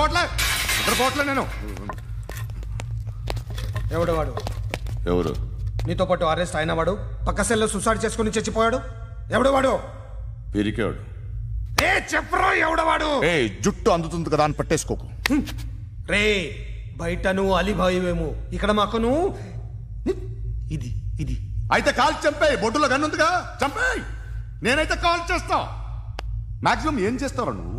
నిద్రపోవట్లే నిద్రపోవట్లే నేను. ఎవడు వాడు? ఎవరు? నీతో పాటు అరెస్ట్ అయిన వాడు పక్క సెల్లో సుసైడ్ చేసుకుని చచ్చిపోయాడు. ఎవడు వాడు? పిరికాడు ఏ చెప్పరా ఎవడవాడు ఏ జుట్టు అందుతుంది కదా అని పట్టేసుకోకు. రే బయట నువ్వు అలీబాయివేమో ఇక్కడ మాకు నువ్వు ఇది ఇది. అయితే కాల్ చంపేయి బొడ్డులో గన్నుందిగా చంపేయి! నేనైతే కాల్ చేస్తా. మాక్సిమం ఏం చేస్తావు నువ్వు?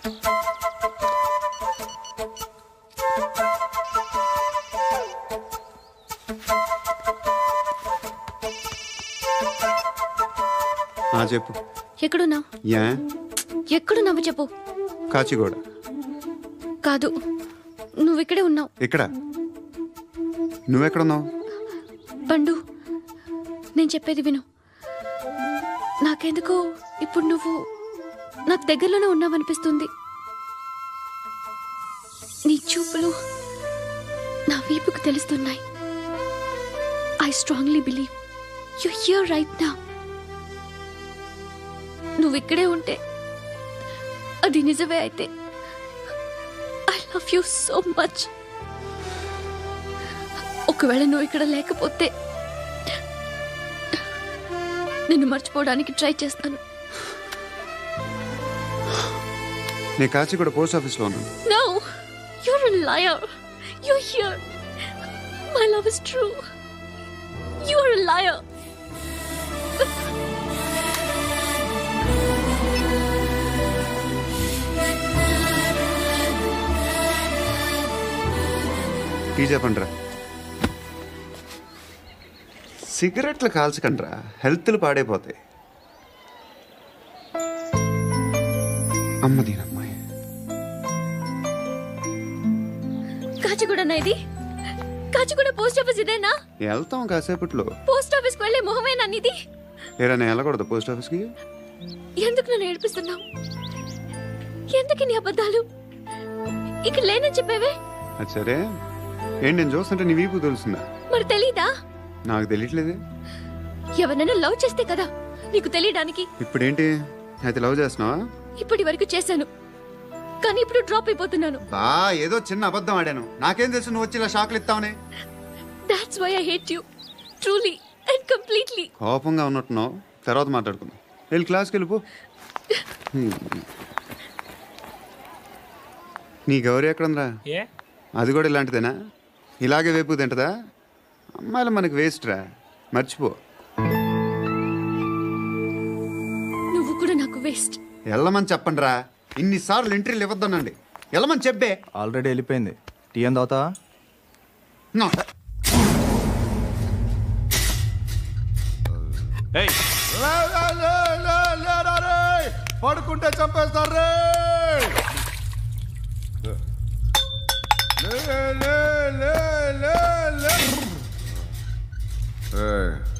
ఆ చెప్పు. ఎక్కడున్నావు? యా. ఎక్కడున్నావు చెప్పు. కాచిగూడ. కాదు నువ్వు ఇక్కడే ఉన్నావు. ఇక్కడ? నువ్వెక్కడున్నావు? పండు నేను చెప్పేది విను. నాకెందుకో ఇప్పుడు నువ్వు నాకు దగ్గరలోనే ఉన్నావనిపిస్తుంది. చూపులు నా వీపుకు తెలుస్తున్నాయి. I strongly believe you here right నా నువ్వు ఇక్కడే ఉంటే అది నిజమే అయితే. I love you so much ఒకవేళ నువ్వు ఇక్కడ లేకపోతే నిన్ను మర్చిపోవడానికి ట్రై చేస్తాను. నేను కాచిగూడ పోస్ట్ ఆఫీస్లో ఉన్నాను. You're a liar. You're here. My love is true. You are a liar. Tea చెప్పండిరా సిగరెట్లు కాల్చకండిరా హెల్త్లు పాడైపోతాయి అమ్మ దీనమ్మ కాచిగూడనా ఇది కాచిగూడ పోస్ట్ ఆఫీస్ ఇదేనా? వెళ్తాం కాసేపట్లో. పోస్ట్ ఆఫీస్కు వెళ్ళే మొహమేనా నీది? ఏరా నేను వెళ్ళకూడదు పోస్ట్ ఆఫీస్కి? ఎందుకు నన్ను ఏడిపిస్తున్నావు? ఎందుకు నీ అబద్ధాలు? ఇక్కడ లేనని చెప్పేవే? అది సరే. ఏంటి నేను చూస్తుంటే నీ వీపు తెలుస్తుందా? మరి తెలీదా? నాకు తెలియట్లేదే. ఎవరైనా లవ్ చేస్తే కదా? నీకు తెలియడానికి. ఇప్పుడేంటి? అయితే లవ్ చేస్తున్నావా? ఇప్పటి వరకు చేశాను. కానీ ఇప్పుడు డ్రాప్ అయిపోతున్నాను. బా ఏదో చిన్న అబద్ధం ఆడాను. నాకేం తెలుసు నువ్వు వచ్చి ఇలా షాక్లు ఇస్తావని? That's why I hate you truly and completely కోపంగా ఉన్నట్టున్నావు. తర్వాత మాట్లాడుకుందాం. వెళ్ళి క్లాస్కి వెళ్ళిపో. నీ గౌరీ ఎక్కడుందా ఏ? అది కూడా ఇలాంటిదేనా? ఇలాగే వేపు తింటదా? అమ్మాయిలు మనకి వేస్ట్ రా మర్చిపో. నువ్వు కూడా నాకు వేస్ట్. వెళ్ళమని చెప్పండి రా ఇన్నిసార్లు ఎంట్రీలు ఇవ్వద్దనండి. వెళ్ళమని చెప్పే. ఆల్రెడీ వెళ్ళిపోయింది. టీ లేరా రే. పడుకుంటే చంపేస్తారు రే. లే, లే, లే, లే, లే. ఏయ్,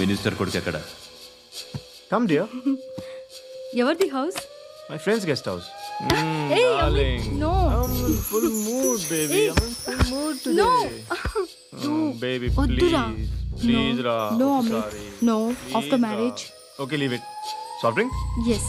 మినిస్టర్ కొడుకు ఎక్కడ? కమ్ డియర్ ఎవరిది house? My friends guest house no full mood baby full mood today baby వద్దురా. ప్లీజ్ రా No, Amit. No, after marriage. Okay leave it soft drink yes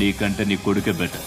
నీకంటే నీ కొడుకే బెటర్.